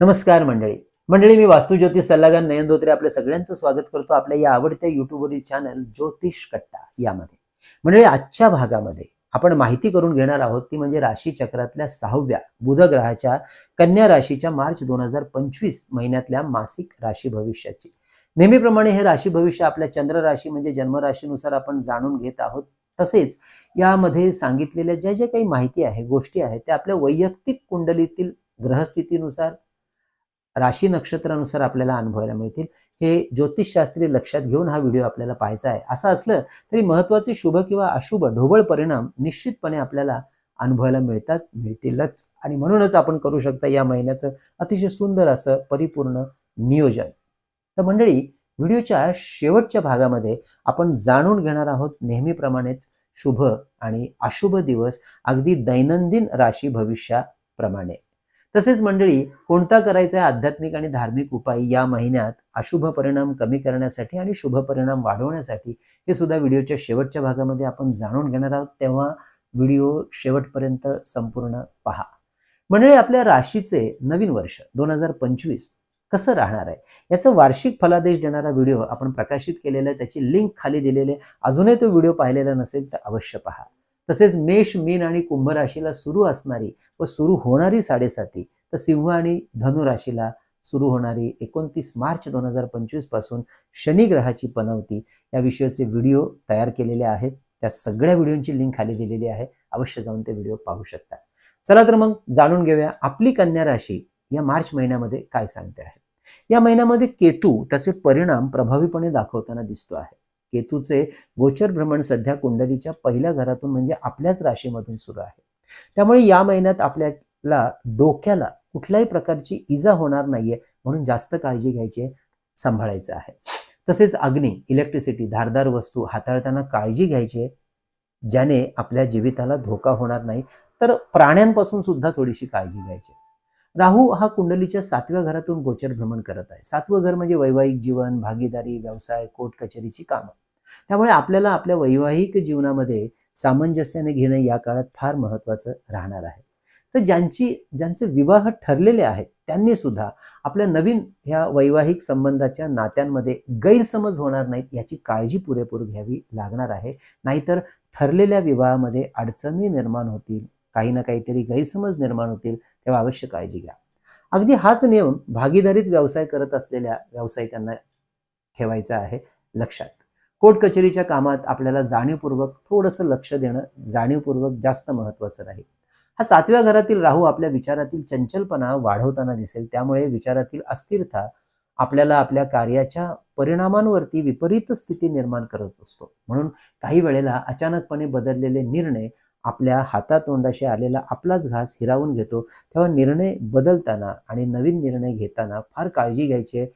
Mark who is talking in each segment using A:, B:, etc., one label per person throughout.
A: नमस्कार मंडळी. मंडळी मी वास्तुज्योतिष सल्लागार नयन धोत्रे आपल्या सगळ्यांचं स्वागत करतो आपल्या या आवडत्या युट्यूबवरील चॅनल ज्योतिष कट्टा यामध्ये. मंडळी आजच्या भागामध्ये आपण माहिती करून घेणार आहोत ती म्हणजे राशी चक्रातल्या सहाव्या बुध ग्रहाच्या कन्या राशीच्या मार्च दोन हजार पंचवीस महिन्यातल्या मासिक राशी भविष्याची. नेहमीप्रमाणे हे राशी भविष्य आपल्या चंद्र राशी म्हणजे जन्मराशीनुसार आपण जाणून घेत आहोत. तसेच यामध्ये सांगितलेल्या ज्या ज्या काही माहिती आहे गोष्टी आहेत त्या आपल्या वैयक्तिक कुंडलीतील ग्रहस्थितीनुसार राशी नक्षत्रानुसार आपल्याला अनुभवायला मिळतील. हे ज्योतिषशास्त्री लक्षात घेऊन हा व्हिडिओ आपल्याला पाहायचा आहे. असं असलं तरी महत्त्वाचे शुभ किंवा अशुभ ढोबळ परिणाम निश्चितपणे आपल्याला अनुभवायला मिळतात मिळतीलच. आणि म्हणूनच आपण करू शकता या महिन्याचं अतिशय सुंदर असं परिपूर्ण नियोजन. तर मंडळी व्हिडिओच्या शेवटच्या भागामध्ये आपण जाणून घेणार आहोत नेहमीप्रमाणेच शुभ आणि अशुभ दिवस अगदी दैनंदिन राशी भविष्याप्रमाणे. तसेच मंडळी कोणता करायचा आहे आध्यात्मिक आणि धार्मिक उपाय या महिन्यात अशुभ परिणाम कमी करण्यासाठी आणि शुभ परिणाम वाढवण्यासाठी हे सुद्धा व्हिडिओच्या शेवटच्या भागामध्ये आपण जाणून घेणार आहोत. तेव्हा व्हिडिओ शेवटपर्यंत संपूर्ण पहा. मंडळी आपल्या राशीचे नवीन वर्ष दोन हजार पंचवीस कसं राहणार आहे? याचं वार्षिक फलादेश देणारा व्हिडिओ आपण प्रकाशित केलेला आहे. त्याची लिंक खाली दिलेली आहे. अजूनही तो व्हिडिओ पाहिलेला नसेल तर अवश्य पहा. तसेच मेष मीन आणि कुंभ राशीला सुरू असणारी व सुरू होणारी साडेसाती तर सिंह आणि धनु राशीला सुरू होणारी एकोणतीस मार्च दोन हजार पंचवीसपासून शनी ग्रहाची पनवती या विषयाचे व्हिडिओ तयार केलेले आहेत. त्या सगळ्या व्हिडिओची लिंक खाली दिलेली आहे. अवश्य जाऊन ते व्हिडिओ पाहू शकता. चला तर मग जाणून घेऊया आपली कन्या राशी या मार्च महिन्यामध्ये काय सांगते आहे. या महिन्यामध्ये केतू त्याचे परिणाम प्रभावीपणे दाखवताना दिसतो आहे. केतूचे गोचर भ्रमण सध्या कुंडलीच्या पहिल्या घरातून म्हणजे आपल्याच राशीमधून सुरू आहे. त्यामुळे या महिन्यात आपल्याला डोक्याला कुठल्याही प्रकारची इजा होणार नाहीये म्हणून जास्त काळजी घ्यायची आहे, सांभाळायचं आहे. तसेच अग्नी इलेक्ट्रिसिटी धारदार वस्तू हाताळताना काळजी घ्यायची आहे, ज्याने आपल्या जीविताला धोका होणार नाही. तर प्राण्यांपासून सुद्धा थोडीशी काळजी घ्यायची. राहू हा कुंडलीच्या सातव्या घरातून गोचर भ्रमण करत आहे. सातवं घर म्हणजे वैवाहिक जीवन भागीदारी व्यवसाय कोर्ट कचेरीची कामं. त्यामुळे आपल्याला आपल्या वैवाहिक जीवनामध्ये सामंजस्याने घेणं या काळात फार महत्वाचं राहणार आहे. तर ज्यांची ज्यांचे विवाह ठरलेले आहेत त्यांनी सुद्धा आपल्या नवीन ह्या वैवाहिक संबंधाच्या नात्यांमध्ये गैरसमज होणार नाहीत याची काळजी पुरेपूर घ्यावी लागणार आहे. नाहीतर ठरलेल्या विवाहामध्ये अडचणी निर्माण होतील. काही ना काहीतरी गैरसमज निर्माण होतील तेव्हा अवश्य काळजी घ्या. अगदी हाच नियम भागीदारीत व्यवसाय करत असलेल्या व्यावसायिकांना ठेवायचा आहे लक्षात. कोर्ट कचेरीच्या कामात आपल्याला जाणीवपूर्वक थोडंसं लक्ष देणं जाणीवपूर्वक जास्त महत्वाचं राहील. हा सातव्या घरातील राहू आपल्या विचारातील चंचलपणा वाढवताना दिसेल त्यामुळे विचारातील अस्थिरता आपल्याला आपल्या कार्याच्या परिणामांवरती विपरीत स्थिती निर्माण करत असतो. म्हणून काही वेळेला अचानकपणे बदललेले निर्णय आपल्या हातातोंडाशी आलेला आपलाच घास हिरावून घेतो. तेव्हा निर्णय बदलताना आणि नवीन निर्णय घेताना फार काळजी घ्यायची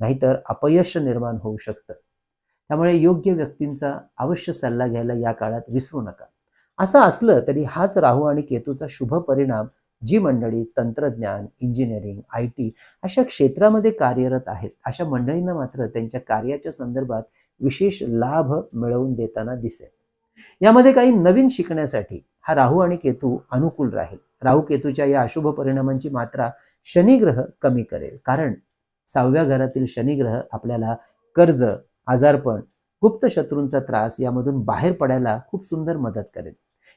A: नाहीतर अपयश निर्माण होऊ शकतं. त्यामुळे योग्य व्यक्तींचा अवश्य सल्ला घ्यायला या काळात विसरू नका. असं असलं तरी हाच राहू आणि केतूचा शुभ परिणाम जी मंडळी तंत्रज्ञान इंजिनिअरिंग आय टी अशा क्षेत्रामध्ये कार्यरत आहेत अशा मंडळींना मात्र त्यांच्या कार्याच्या संदर्भात विशेष लाभ मिळवून देताना दिसेल. यामध्ये काही नवीन शिकण्यासाठी हा राहू आणि केतू अनुकूल राहील. राहू केतूच्या या अशुभ परिणामांची मात्रा शनिग्रह कमी करेल. कारण सहाव्या घरातील शनिग्रह आपल्याला कर्ज आजारपण गुप्त शत्रूंचा त्रास यामधून बाहेर पडायला खूप सुंदर मदत करेल.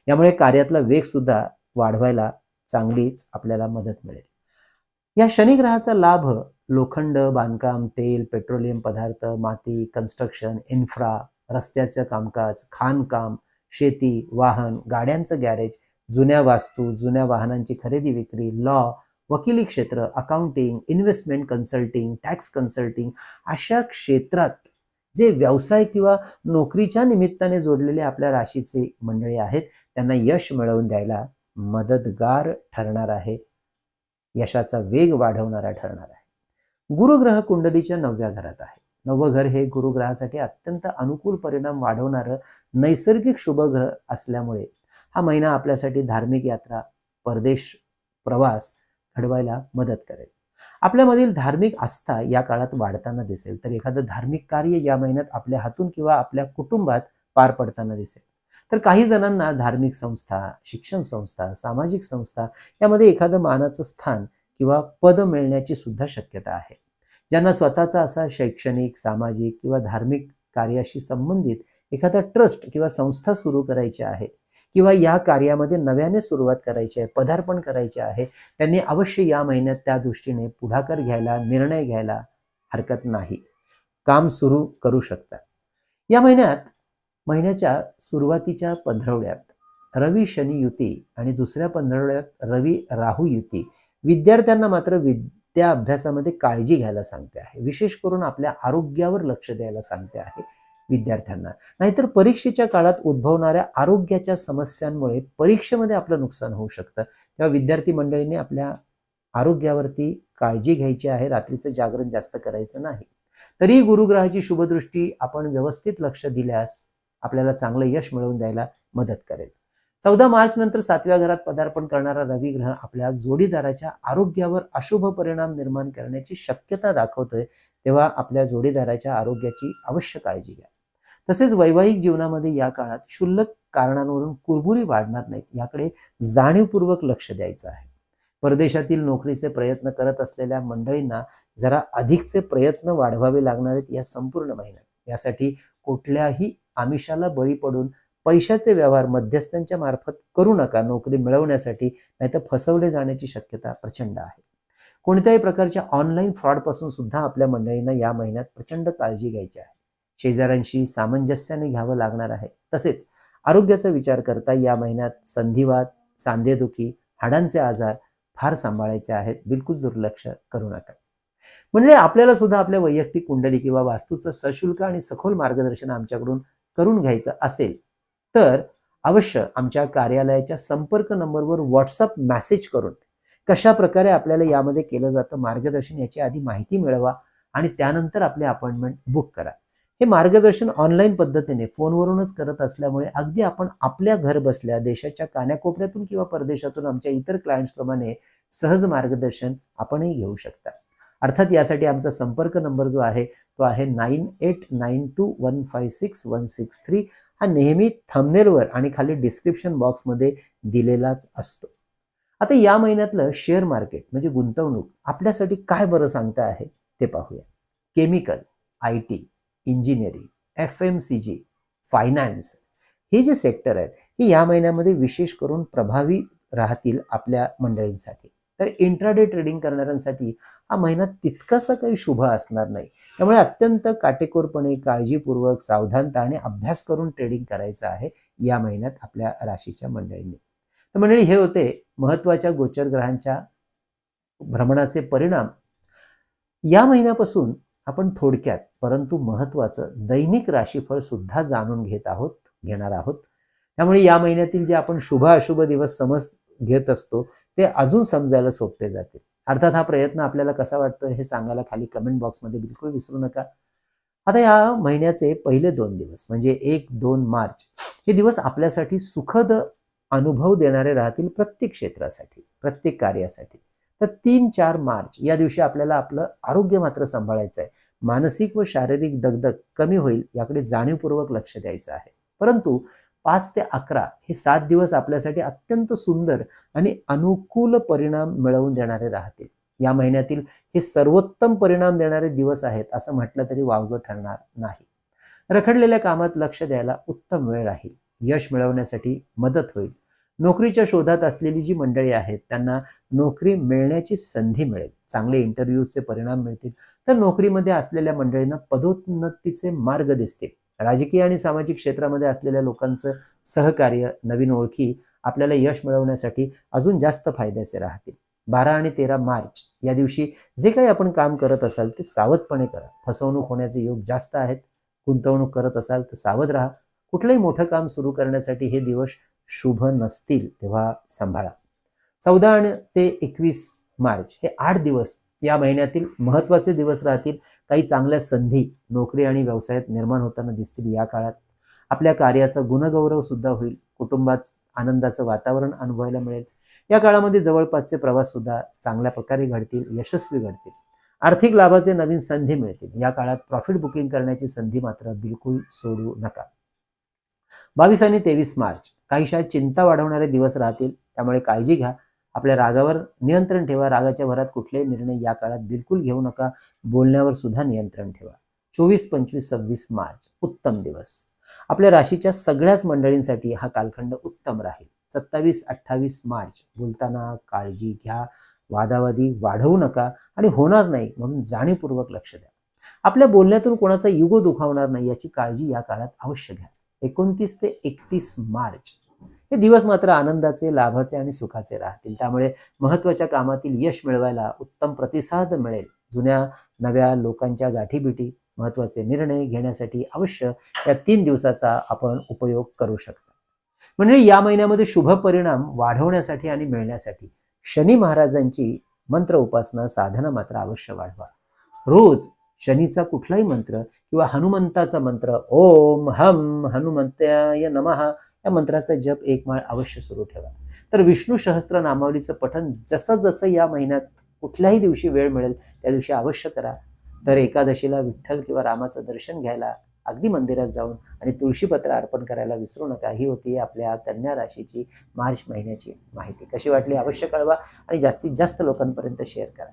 A: यामुळे कार्यातला वेग सुद्धा वाढवायला चांगलीच आपल्याला मदत मिळेल. या शनिग्रहाचा लाभ लोखंड बांधकाम तेल पेट्रोलियम पदार्थ माती कन्स्ट्रक्शन इन्फ्रा रस्त्याचं कामकाज खाणकाम शेती वाहन गाड्यांचं गॅरेज जुन्या वास्तू जुन्या वाहनांची खरेदी विक्री लॉ वकिली क्षेत्र accounting investment consulting tax consulting अशा क्षेत्रात जे व्यवसाय किंवा नोकरीच्या निमित्ताने जोडलेले आपल्या राशीचे मंडळी आहेत त्यांना यश मिळवून द्यायला मदतगार ठरणार आहे. यशाचा वेग वाढवणारा ठरणार आहे. गुरुग्रह कुंडलीच्या नवव्या घरात आहे. नवघर हे गुरुग्रहासाठी अत्यंत अनुकूल परिणाम वाढवणारं नैसर्गिक शुभग्रह असल्यामुळे हा महिना आपल्यासाठी धार्मिक यात्रा परदेश प्रवास घडवायला मदत करेल. आपल्यामधील धार्मिक आस्था या काळात वाढताना दिसेल. तर एखादं धार्मिक कार्य या महिन्यात आपल्या हातून किंवा आपल्या कुटुंबात पार पडताना दिसेल. तर काही जणांना धार्मिक संस्था शिक्षण संस्था सामाजिक संस्था यामध्ये एखादं मानाचं स्थान किंवा पद मिळण्याची सुद्धा शक्यता आहे. ज्यांना स्वतःचा असा शैक्षणिक सामाजिक किंवा धार्मिक कार्याशी संबंधित एखादा ट्रस्ट किंवा संस्था सुरू करायची आहे किंवा या कार्यामध्ये नव्याने सुरुवात करायची आहे पदार्पण करायचे आहे त्यांनी अवश्य या महिन्यात त्या दृष्टीने पुढाकार घ्यायला निर्णय घ्यायला हरकत नाही. काम सुरू करू शकतात. या महिन्यात महिन्याच्या सुरुवातीच्या पंधरवड्यात रवी शनी युती आणि दुसऱ्या पंधरवड्यात रवी राहू युती विद्यार्थ्यांना मात्र त्या अभ्यासामध्ये काळजी घ्यायला सांगते आहे. विशेष करून आपल्या आरोग्यावर लक्ष द्यायला सांगते आहे विद्यार्थ्यांना. नाहीतर परीक्षेच्या काळात उद्भवणाऱ्या आरोग्याच्या समस्यांमुळे परीक्षेमध्ये आपलं नुकसान होऊ शकतं. तेव्हा विद्यार्थी मंडळींनी आपल्या आरोग्यावरती काळजी घ्यायची आहे. रात्रीचं जागरण जास्त करायचं नाही. तरी गुरुग्रहाची शुभदृष्टी आपण व्यवस्थित लक्ष दिल्यास आपल्याला चांगलं यश मिळवून द्यायला मदत करेल. चौदा मार्च नंतर सातव्या घरात पदार्पण करणारा रवी ग्रह आपल्या जोडीदाराच्या आरोग्यावर अशुभ परिणाम निर्माण करण्याची शक्यता दाखवतोय तेव्हा आपल्या जोडीदाराच्या आरोग्याची अवश्य काळजी घ्या. तसेच वैवाहिक जीवनामध्ये या काळात क्षुल्लक कारणांवरून कुरबुरी वाढणार नाहीत याकडे जाणीवपूर्वक लक्ष द्यायचं आहे. परदेशातील नोकरीचे प्रयत्न करत असलेल्या मंडळींना जरा अधिकचे प्रयत्न वाढवावे लागणार आहेत या संपूर्ण महिन्यात. यासाठी कुठल्याही आमिषाला बळी पडून पैशाचे व्यवहार मध्यस्थांच्या मार्फत करू नका नोकरी मिळवण्यासाठी नाहीतर फसवले जाण्याची शक्यता प्रचंड आहे. कोणत्याही प्रकारच्या ऑनलाईन फ्रॉडपासून सुद्धा आपल्या मंडळींना या महिन्यात प्रचंड काळजी घ्यायची आहे. शेजाऱ्यांशी सामंजस्याने घ्यावं लागणार आहे. तसेच आरोग्याचा विचार करता या महिन्यात संधिवात सांधेदुखी हाडांचे आजार फार सांभाळायचे आहेत. बिलकुल दुर्लक्ष करू नका. म्हणजे आपल्याला सुद्धा आपल्या वैयक्तिक कुंडली किंवा वास्तूचं सशुल्क आणि सखोल मार्गदर्शन आमच्याकडून करून घ्यायचं असेल तर अवश्य आमच्या कार्यालयाच्या संपर्क नंबरवर व्हॉट्सअप मेसेज करून कशा प्रकारे आपल्याला यामध्ये केलं जातं मार्गदर्शन याची आधी माहिती मिळवा आणि त्यानंतर आपले अपॉइंटमेंट बुक करा. हे मार्गदर्शन ऑनलाईन पद्धतीने फोनवरूनच करत असल्यामुळे अगदी आपण आपल्या घर बसल्या देशाच्या कान्याकोपऱ्यातून किंवा परदेशातून आमच्या इतर क्लायंट्सप्रमाणे सहज मार्गदर्शन आपणही घेऊ शकता. अर्थात यासाठी आमचा संपर्क नंबर जो आहे तो आहे nine eight nine two one five six one six three हा नेहमी थंबनेलवर आणि खाली डिस्क्रिप्शन बॉक्समध्ये दिलेलाच असतो. आता या महिन्यातलं शेअर मार्केट म्हणजे गुंतवणूक आपल्यासाठी काय बरं सांगता आहे ते पाहूया. Chemical I T engineering F M C G finance हे जे सेक्टर आहेत हे या महिन्यामध्ये विशेष करून प्रभावी राहतील आपल्या मंडळींसाठी. तर इंट्राडे ट्रेडिंग करणाऱ्यांसाठी हा महिना तितकासा काही शुभ असणार नाही. त्यामुळे अत्यंत काटेकोरपणे काळजीपूर्वक सावधानता आणि अभ्यास करून ट्रेडिंग करायचं आहे या महिन्यात आपल्या राशीच्या मंडळींनी. तर मंडळी हे होते महत्त्वाच्या गोचर ग्रहांच्या भ्रमणाचे परिणाम. या महिन्यापासून आपण थोडक्यात परंतु महत्वाचं दैनिक राशीफळ सुद्धा जाणून घेत आहोत घेणार आहोत. त्यामुळे या महिन्यातील जे आपण शुभ अशुभ दिवस समज घेत असतो ते अजून समजायला सोपे जाते. अर्थात हा प्रयत्न आपल्याला कसा वाटतो हे सांगायला खाली कमेंट बॉक्समध्ये बिलकुल विसरू नका. आता या महिन्याचे पहिले दोन दिवस म्हणजे एक दोन मार्च हे दिवस आपल्यासाठी सुखद अनुभव देणारे राहतील प्रत्येक क्षेत्रासाठी प्रत्येक कार्यासाठी. तर तीन चार मार्च या दिवशी आपल्याला आपलं आरोग्य मात्र सांभाळायचं आहे मानसिक व शारीरिक दगदग कमी होईल याकडे जाणीवपूर्वक लक्ष द्यायचं आहे. परंतु पाच ते अकरा हे सात दिवस आपल्यासाठी अत्यंत सुंदर आणि अनुकूल परिणाम मिळवून देणारे राहतील. या महिन्यातील हे सर्वोत्तम परिणाम देणारे दिवस आहेत असं म्हटलं तरी वावगं ठरणार नाही. रखडलेल्या कामात लक्ष द्यायला उत्तम वेळ राहील. यश मिळवण्यासाठी मदत होईल. नोकरीच्या शोधात असलेली जी मंडळी आहेत त्यांना नोकरी मिळण्याची संधी मिळेल. चांगले इंटरव्ह्यूजचे परिणाम मिळतील. तर नोकरीमध्ये असलेल्या मंडळींना पदोन्नतीचे मार्ग दिसतील. राजकीय आणि सामाजिक क्षेत्रामध्ये असलेल्या लोकांचं सहकार्य नवीन ओळखी आपल्याला यश मिळवण्यासाठी अजून जास्त फायद्याचे राहतील. बारा आणि तेरा मार्च या दिवशी जे काही आपण काम करत असाल ते सावधपणे करा. फसवणूक होण्याचे योग जास्त आहेत. गुंतवणूक करत असाल तर सावध राहा. कुठलंही मोठं काम सुरू करण्यासाठी हे दिवस शुभ नसतील तेव्हा सांभाळा. चौदा आणि ते एकवीस मार्च हे आठ दिवस या महिन्यातील महत्त्वाचे दिवस राहतील. काही चांगल्या संधी नोकरी आणि व्यवसायात निर्माण होताना दिसतील या काळात. आपल्या कार्याचा गुणगौरव सुद्धा होईल. कुटुंबात आनंदाचं वातावरण अनुभवायला मिळेल. या काळामध्ये जवळपासचे प्रवास सुद्धा चांगल्या प्रकारे घडतील यशस्वी घडतील. आर्थिक लाभाचे नवीन संधी मिळतील. या काळात प्रॉफिट बुकिंग करण्याची संधी मात्र बिलकुल सोडू नका. बावीस आणि तेवीस मार्च. काही शाळेत चिंता वाढवणारे दिवस राहतील. त्यामुळे काळजी घ्या. आपल्या रागावर नियंत्रण ठेवा. रागाच्या भरात कुठलेही निर्णय या काळात बिलकुल घेऊ नका. बोलण्यावर सुद्धा नियंत्रण ठेवा. चोवीस पंचवीस सव्वीस मार्च उत्तम दिवस. आपल्या राशीच्या सगळ्याच मंडळींसाठी हा कालखंड उत्तम राहील. सत्तावीस अठ्ठावीस मार्च. बोलताना काळजी घ्या. वादावादी वाढवू नका आणि होणार नाही म्हणून जाणीवपूर्वक लक्ष द्या. आपल्या बोलण्यातून कोणाचा युगो दुखावणार नाही याची काळजी या काळात अवश्य घ्या. एकोणतीस ते एकतीस मार्च. हे दिवस मात्र आनंदाचे लाभाचे आणि सुखाचे राहतील. त्यामुळे महत्त्वाच्या कामातील यश मिळवायला उत्तम प्रतिसाद मिळेल. जुन्या नव्या लोकांच्या गाठीबिटी महत्त्वाचे निर्णय घेण्यासाठी अवश्य या तीन दिवसाचा आपण उपयोग करू शकता. म्हणजे या महिन्यामध्ये शुभ परिणाम वाढवण्यासाठी आणि मिळण्यासाठी शनी महाराजांची मंत्र उपासना साधना मात्र अवश्य वाढवा. रोज शनीचा कुठलाही मंत्र किंवा हनुमंताचा मंत्र ओम हम हनुमंत्याय नमः या मंत्राचा जप एक माळ अवश्य सुरू ठेवा. तर विष्णू सहस्त्र नामावलीचं पठण जसं जसं या महिन्यात कुठल्याही दिवशी वेळ मिळेल त्या दिवशी अवश्य करा. तर एकादशीला विठ्ठल किंवा रामाचं दर्शन घ्यायला अगदी मंदिरात जाऊन आणि तुळशीपत्र अर्पण करायला विसरू नका. ही होती आपल्या कन्या राशीची मार्च महिन्याची माहिती. कशी वाटली अवश्य कळवा आणि जास्तीत जास्त लोकांपर्यंत शेअर करा.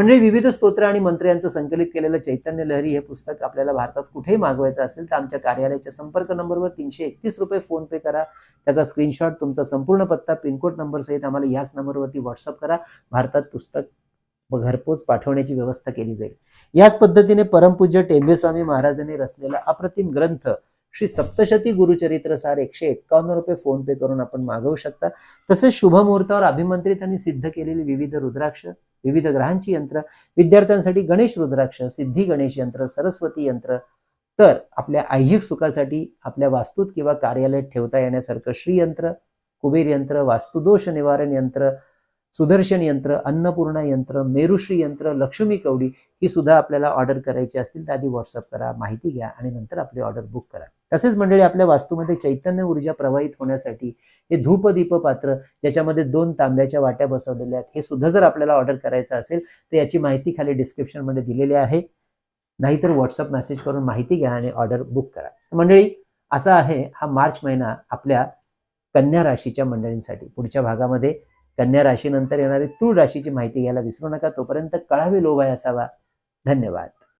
A: म्हणजे विविध स्तोत्र आणि मंत्र यांचं संकलित केलेलं चैतन्य लहरी हे पुस्तक आपल्याला भारतात कुठेही मागवायचं असेल तर आमच्या कार्यालयाच्या संपर्क नंबरवर तीनशे एकतीस रुपये फोन पे करा. त्याचा स्क्रीनशॉट तुमचा संपूर्ण पत्ता पिनकोड नंबर सहित आम्हाला याच नंबरवरती व्हॉट्सअप करा. भारतात पुस्तक घरपोच पाठवण्याची व्यवस्था केली जाईल. याच पद्धतीने परमपूज्य टेंबेस्वामी महाराजांनी रचलेला अप्रतिम ग्रंथ श्री सप्तशती गुरुचरित्र सार एकशे एक्कावन्न रुपये फोन पे करून आपण मागवू शकता. तसेच शुभ मुहूर्तावर अभिमंत्रित आणि सिद्ध केलेली विविध रुद्राक्ष विविध ग्रहांची यंत्र विद्यार्थ्यांसाठी गणेश रुद्राक्ष सिद्धी गणेश यंत्र सरस्वती यंत्र. तर आपल्या ऐहिक सुखासाठी आपल्या वास्तूत किंवा कार्यालयात ठेवता येण्यासारखं श्रीयंत्र कुबेर यंत्र वास्तुदोष निवारण यंत्र सुदर्शन यंत्र अन्नपूर्णा यंत्र मेरुश्री यंत्र लक्ष्मी कवडी ही सुद्धा आपल्याला ऑर्डर करायची असतील तर आधी व्हॉट्सअप करा माहिती घ्या आणि नंतर आपली ऑर्डर बुक करा. तसेच मंडळी आपल्या वास्तूमध्ये चैतन्य ऊर्जा प्रवाहित होण्यासाठी हे धूप दीप पात्र ज्याच्यामध्ये दोन तांब्याच्या वाट्या बसवलेल्या आहेत हे सुद्धा जर आपल्याला ऑर्डर करायचं असेल तर याची माहिती खाली डिस्क्रिप्शनमध्ये दिलेली आहे. नाहीतर व्हॉट्सअप मेसेज करून माहिती घ्या आणि ऑर्डर बुक करा. मंडळी असा आहे हा मार्च महिना आपल्या कन्या राशीच्या मंडळींसाठी. पुढच्या भागामध्ये कन्या राशीनंतर येणारी तूळ राशीची माहिती घ्यायला विसरू नका. तोपर्यंत कळावे लोभाय असावा. धन्यवाद.